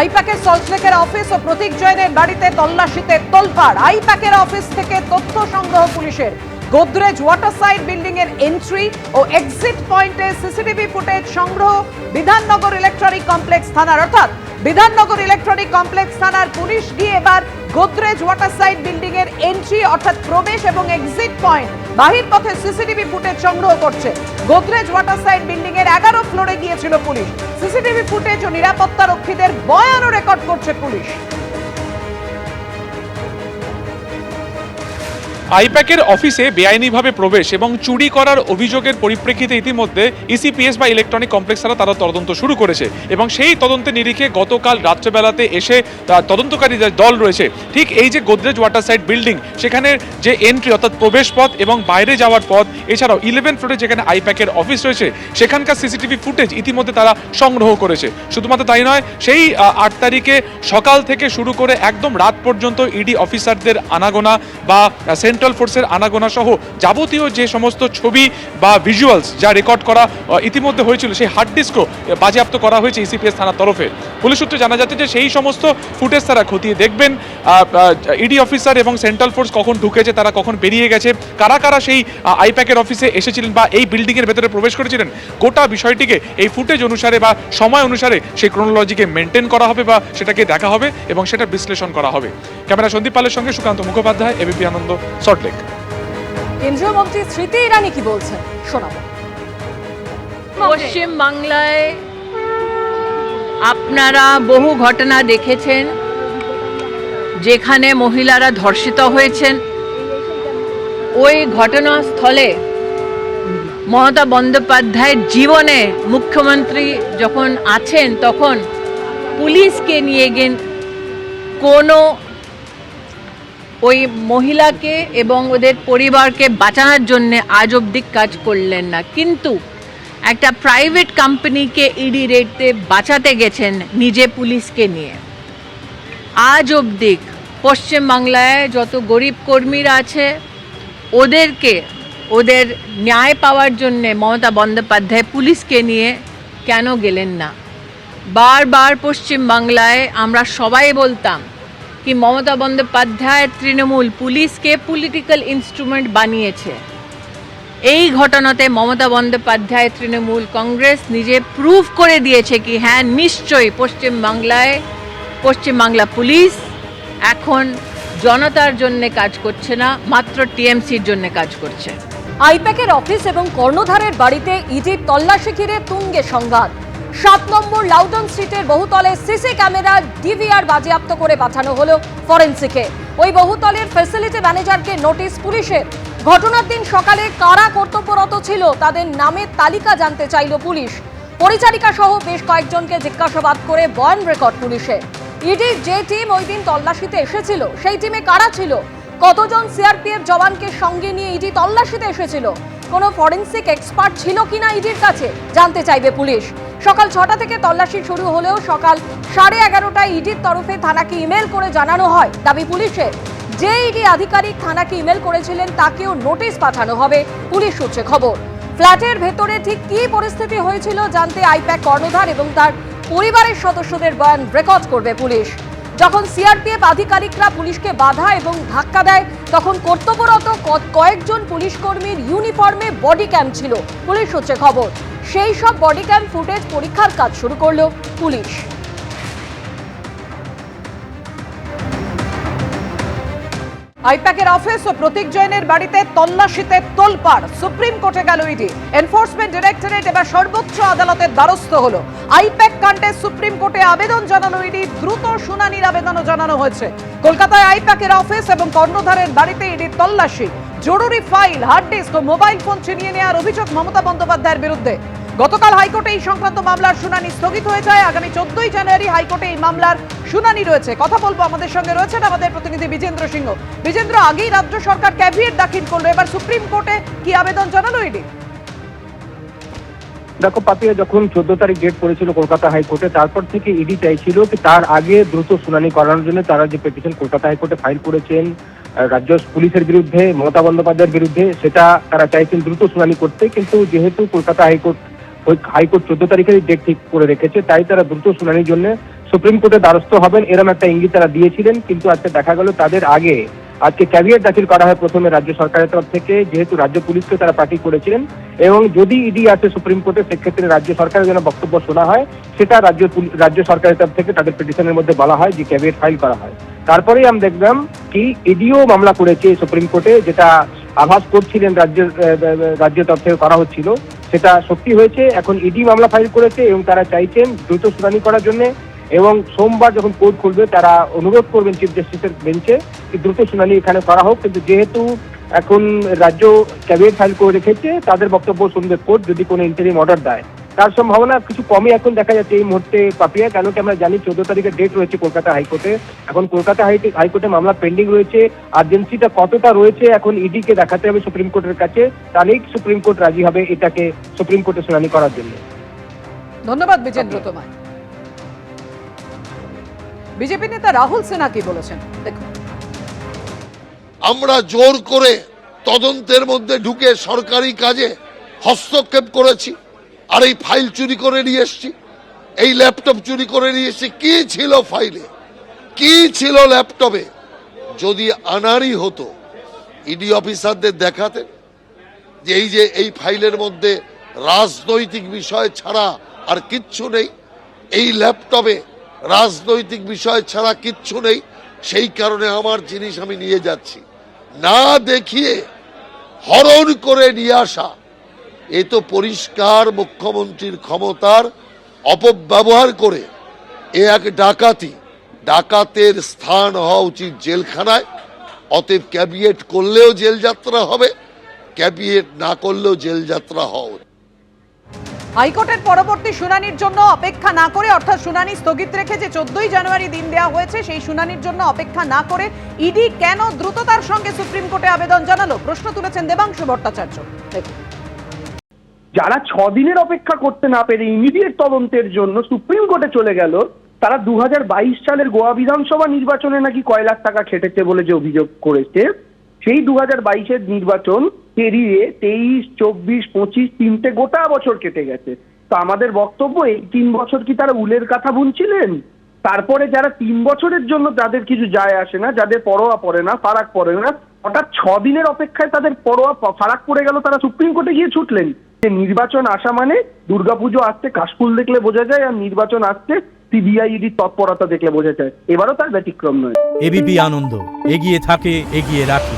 আইপ্যাকের সল্টলেকের অফিস ও প্রতীক জৈনের বাড়িতে তল্লাশিতে তোলপাড়। আইপ্যাকের অফিস থেকে তথ্য সংগ্রহ পুলিশের। গোদরেজ ওয়াটার সাইড বিল্ডিং এর এন্ট্রি ও এক্সিট পয়েন্টে সিসিটিভি ফুটেজ সংগ্রহ বিধাননগর ইলেকট্রনিক কমপ্লেক্স থানার। অর্থাৎ বিধাননগর ইলেকট্রনিক কমপ্লেক্স থানার পুলিশ গিয়ে এবার গোদরেজ ওয়াটার সাইড বিল্ডিং এর এন্ট্রি অর্থাৎ প্রবেশ এবং এক্সিট পয়েন্ট বাহির পথে সিসিটিভি ফুটেজ সংগ্রহ করছে। গোদরেজ ওয়াটার সাইড বিল্ডিং এর এগারো ফ্লোরে গিয়েছিল পুলিশ। সিসিটিভি ফুটেজ ও নিরাপত্তা রক্ষীদের বয়ানও রেকর্ড করছে পুলিশ। আইপ্যাকের অফিসে বেআইনিভাবে প্রবেশ এবং চুরি করার অভিযোগের পরিপ্রেক্ষিতে ইতিমধ্যে ইসিপিএস বা ইলেকট্রনিক কমপ্লেক্স তারা তারা তদন্ত শুরু করেছে এবং সেই তদন্তের নিরিখে গতকাল রাত্রেবেলাতে এসে তদন্তকারী যে দল রয়েছে, ঠিক এই যে গোদরেজ ওয়াটার সাইড বিল্ডিং, সেখানে যে এন্ট্রি অর্থাৎ প্রবেশ পথ এবং বাইরে যাওয়ার পথ, এছাড়াও ইলেভেন ফ্লোরে যেখানে আইপ্যাকের অফিস রয়েছে, সেখানকার সিসিটিভি ফুটেজ ইতিমধ্যে তারা সংগ্রহ করেছে। শুধুমাত্র তাই নয়, সেই আট তারিখে সকাল থেকে শুরু করে একদম রাত পর্যন্ত ইডি অফিসারদের আনাগোনা বা সেন্ট্রাল ফোর্সের আনাগোনা সহ যাবতীয় যে সমস্ত ছবি বা ভিজুয়ালস যা রেকর্ড করা ইতিমধ্যে হয়েছিল, সেই হার্ড ডিস্কও বাজেয়াপ্ত করা হয়েছে ইসিপিএস থানার তরফে। পুলিশ সূত্রে জানা যাচ্ছে যে সেই সমস্ত ফুটেজ তারা খতিয়ে দেখবেন। ইডি অফিসার এবং সেন্ট্রাল ফোর্স কখন ঢুকেছে, তারা কখন বেরিয়ে গেছে, কারা কারা সেই আইপ্যাকের অফিসে এসেছিলেন বা এই বিল্ডিংয়ের ভেতরে প্রবেশ করেছিলেন, গোটা বিষয়টিকে এই ফুটেজ অনুসারে বা সময় অনুসারে সেই ক্রোনোলজিকে মেনটেন করা হবে বা সেটাকে দেখা হবে এবং সেটা বিশ্লেষণ করা হবে। ক্যামেরা সন্দীপ পালের সঙ্গে Sukanta Mukhopadhyay ABP Ananda. Salt Lake কেন্দ্রীয় মন্ত্রী স্মৃতি ইরানি কি বলছেন? শোনাবো। পশ্চিম বাংলায় আপনারা বহু ঘটনা দেখেছেন যেখানে মহিলারা ধর্ষিত হয়েছেন। ওই ঘটনাস্থলে মমতা বন্দ্যোপাধ্যায়ের জীবনে মুখ্যমন্ত্রী যখন আছেন তখন পুলিশকে নিয়ে গেন কোনো ওই মহিলাকে এবং ওদের পরিবারকে বাঁচানোর জন্য আজ অব্দি কাজ করলেন না। কিন্তু একটা প্রাইভেট কোম্পানিকে ইডি রেটে বাঁচাতে গেছেন নিজে পুলিশকে নিয়ে। আজ অবধি পশ্চিমবাংলায় যত গরিব কর্মীরা আছে, ওদেরকে ওদের ন্যায় পাওয়ার জন্যে মমতা বন্দ্যোপাধ্যায় পুলিশকে নিয়ে কেন গেলেন না? বারবার পশ্চিমবাংলায় আমরা সবাই বলতাম কি মমতা বন্দ্যোপাধ্যায়, তৃণমূল পুলিশকে পলিটিক্যাল ইনস্ট্রুমেন্ট বানিয়েছে। এই ঘটনাতে মমতা বন্দ্যোপাধ্যায়, তৃণমূল কংগ্রেস নিজে প্রুভ করে দিয়েছে কি হ্যাঁ নিশ্চয়ই পশ্চিমবাংলায় পশ্চিমবাংলা পুলিশ এখন জনতার জন্য কাজ করছে না, মাত্র টিএমসির জন্য কাজ করছে। আইপ্যাকের অফিস এবং কর্ণধারের বাড়িতে ইডির তল্লাশি ঘিরে তুঙ্গে সংঘাত সাত নম্বর লাউডন স্ট্রিটের বহুতলে সিসি ক্যামেরা ডিভিআর বাজেয়াপ্ত করে পাঠানো হলো ফরেন্সিকে। ওই বহুতলের ফ্যাসিলিটি ম্যানেজারকে নোটিশ পুলিশের। ঘটনার দিন সকালে কারা কর্তব্যরত ছিল তাদের নামের তালিকা জানতে চাইল পুলিশ। পরিচারিকা সহ বেশ কয়েকজনকে জিজ্ঞাসাবাদ করে বয়ান রেকর্ড পুলিশে। ইডির যে টিম ওই দিন তল্লাশিতে এসেছিল, সেই টিমে কারা ছিল? কতজন সিআরপিএফ জওয়ানকে সঙ্গে নিয়ে ইডি তল্লাশিতে এসেছিল? কোনো ফরেন্সিক এক্সপার্ট ছিল কিনা ইডির কাছে? জানতে চাইবে পুলিশ। সকাল ছটা থেকে তল্লাশি শুরু হলেও সকাল সাড়ে এগারোটায় ইডির তরফে থানাকে ইমেল করে জানানো হয়। দাবি পুলিশের। যে ইডি আধিকারিক থানাকে ইমেল করেছিলেন, তাকেও নোটিশ পাঠানো হবে। পুলিশ সূত্রে খবর, ফ্ল্যাটের ভেতরে ঠিক কি পরিস্থিতি হয়েছিল জানতে আইপ্যাক কর্ণধার এবং তার পরিবারের সদস্যদের বয়ান রেকর্ড করবে পুলিশ। যখন সিআরপিএফ আধিকারিকরা পুলিশকে বাধা এবং ধাক্কা দেয়, তখন কর্তব্যরত কয়েকজন পুলিশ কর্মীর ইউনিফর্মে বডি ক্যাম্প ছিল। পুলিশ হচ্ছে খবর, সেই সব বডি ক্যাম্প ফুটেজ পরীক্ষার কাজ শুরু করল পুলিশ। আইপ্যাকের অফিস ও প্রতীক জৈনের বাড়িতে তল্লাশিতে তোলপাড়। সুপ্রিম কোর্টে গেল ইডি। এনফোর্সমেন্ট ডিরেক্টরেট এবার সর্বোচ্চ আদালতের দ্বারস্থ হলো। আইপ্যাক কাণ্ডে সুপ্রিম কোর্টে আবেদন জানানো ইডি। দ্রুত শুনানির আবেদনও জানানো হয়েছে। কলকাতায় আইপ্যাকের অফিস এবং কর্ণধারের বাড়িতে ইডির তল্লাশি। জরুরি ফাইল, হার্ড ডিস্ক ও মোবাইল ফোন ছিনিয়ে নেওয়ার অভিযোগ মমতা বন্দ্যোপাধ্যায়ের বিরুদ্ধে। গতকাল হাইকোর্টে এই সংক্রান্ত মামলার শুনানি স্থগিত হয়ে যায়। আগামী চোদ্দই জানুয়ারি হাইকোর্টে এই মামলার শুনানি রয়েছে। কথা বলব আমাদের সঙ্গে রয়েছেন আমাদের প্রতিনিধি বিজেন্দ্র সিংহ। বিজেন্দ্র, আগেই রাজ্য সরকার ক্যাভিয়েট দাখিল করল। এবার সুপ্রিম কোর্টে কি আবেদন জানালো ইডি? দেখো, পাপিয়া, যখন চোদ্দ তারিখ ডেট পড়েছিল কলকাতা হাইকোর্টে, তারপর থেকে ইডি চাইছিল কি তার আগে দ্রুত শুনানি করানোর জন্য তারা যে পিটিশন কলকাতা হাইকোর্টে ফাইল করেছেন রাজ্য পুলিশের বিরুদ্ধে, মমতা বন্দ্যোপাধ্যায়ের বিরুদ্ধে, সেটা তারা চাইছেন দ্রুত শুনানি করতে। কিন্তু যেহেতু কলকাতা হাইকোর্ট ওই হাইকোর্ট চোদ্দ তারিখের ডেট ঠিক করে রেখেছে, তাই তারা দ্রুত শুনানির জন্য সুপ্রিম কোর্টে দ্বারস্থ হবেন এরকম একটা ইঙ্গিত তারা দিয়েছিলেন, কিন্তু আজকে দেখা গেল তাদের আগে। আজকে ক্যাবিনেট দাখিল করা হয় প্রথমে রাজ্য সরকারের তরফ থেকে, যেহেতু রাজ্য পুলিশকে তারা পার্টি করেছিলেন, এবং যদি ইডি আসে সুপ্রিম কোর্টে, সেক্ষেত্রে রাজ্য সরকারের যেন বক্তব্য শোনা হয়, সেটা রাজ্য রাজ্য সরকারের তরফ থেকে তাদের পিটিশনের মধ্যে বলা হয়, যে ক্যাবিনেট ফাইল করা হয়। তারপরেই আমি দেখলাম কি ইডিও মামলা করেছে সুপ্রিম কোর্টে, যেটা আভাস করছিলেন রাজ্যের রাজ্য তরফ থেকে করা হচ্ছিল। সেটা সত্যি হয়েছে। এখন ইডি মামলা ফাইল করেছে এবং তারা চাইছেন দ্রুত শুনানি করার জন্য এবং সোমবার যখন কোর্ট খুলবে তারা অনুরোধ করবেন চিফ জাস্টিসের বেঞ্চে দ্রুত শুনানি এখানে করা হোক। কিন্তু যেহেতু এখন রাজ্য ক্যাবিনেট ফাইল করে রেখেছে, তাদের বক্তব্য শুনবে কোর্ট যদি কোনো ইন্টারিম অর্ডার দেয়। তার সম্ভাবনা কিছু কমই এখন দেখা যাচ্ছে এই মুহূর্তে পাপিয়া কেন কি আমরা জানি চোদ্দ তারিখের ডেট রয়েছে কলকাতা হাইকোর্টে। এখন কলকাতা হাইকোর্টে মামলা পেন্ডিং রয়েছে। আর্জেন্সিটা কতটা রয়েছে এখন ইডি কে দেখাতে হবে সুপ্রিম কোর্টের কাছে। তাহলেই সুপ্রিম কোর্ট রাজি হবে এটাকে সুপ্রিম কোর্টে শুনানি করার জন্য। ধন্যবাদ বিজেন্দ্র তোমায়। বিজেপি নেতা রাহুল সিনহা কি বলেছেন? দেখুন। আমরা জোর করে তদন্তের মধ্যে ঢুকে সরকারি কাজে হস্তক্ষেপ করেছি। আর এই ফাইল চুরি করে নিয়ে এসছি। এই ল্যাপটপ চুরি করে নিয়ে এসছি। কি ছিল ফাইলে? কি ছিল ল্যাপটপে? যদি আনারই হতো, ইডি অফিসারদের দেখাতেন যে এই যে এই ফাইলের মধ্যে রাজনৈতিক বিষয় ছাড়া আর কিচ্ছু নেই, এই ল্যাপটপে রাজনৈতিক বিষয় ছাড়া কিচ্ছু নেই, সেই কারণে আমার জিনিস আমি নিয়ে যাচ্ছি। না দেখিয়ে হরণ করে নিয়ে আসা এ তো পরিষ্কার মুখ্যমন্ত্রীর ক্ষমতার অপব্যবহার করে এ এক ডাকাতি। ডাকাতের স্থান হওয়া উচিত জেলখানায়, অতএব ক্যাবিনেট করলেও জেল যাত্রা হবে, ক্যাবিনেট না করলেও জেল যাত্রা হওয়া। হাইকোর্টের পরবর্তী শুনানির জন্য অপেক্ষা না করে, অর্থাৎ শুনানি স্থগিত রেখে যে চোদ্দই জানুয়ারি দিন দেওয়া হয়েছে, সেই শুনানির জন্য অপেক্ষা না করে ইডি কেন দ্রুততার সঙ্গে সুপ্রিম কোর্টে আবেদন জানালো? প্রশ্ন তুলেছেন দেবাংশু ভট্টাচার্য। দেখুন। যারা ছ দিনের অপেক্ষা করতে না পেরে ইমিডিয়েট তদন্তের জন্য সুপ্রিম কোর্টে চলে গেল, তারা দু হাজার বাইশ সালের গোয়া বিধানসভা নির্বাচনে নাকি কয় লাখ টাকা খেটেছে বলে যে অভিযোগ করেছে, সেই দু হাজার বাইশের নির্বাচন পেরিয়ে তেইশ, চব্বিশ, পঁচিশ তিনটে গোটা বছর কেটে গেছে। তো আমাদের বক্তব্য, এই তিন বছর কি তারা উলের কথা বুনছিলেন তারপরে যারা তিন বছরের জন্য যাদের কিছু যায় আসে না, যাদের পরোয়া পড়ে না, ফারাক পড়ে না হঠাৎ ছ দিনের অপেক্ষায় তাদের পরোয়া ফারাক পড়ে গেল, তারা সুপ্রিম কোর্টে গিয়ে ছুটলেন। যে নির্বাচন আসা মানে দুর্গাপুজো আসতে কাশফুল দেখলে বোঝা যায় আর নির্বাচন আসতে সিবিআইডির তৎপরতা দেখলে বোঝা যায়। এবারও তার ব্যতিক্রম নয়। এবিপি আনন্দ, এগিয়ে থাকে, এগিয়ে রাখে।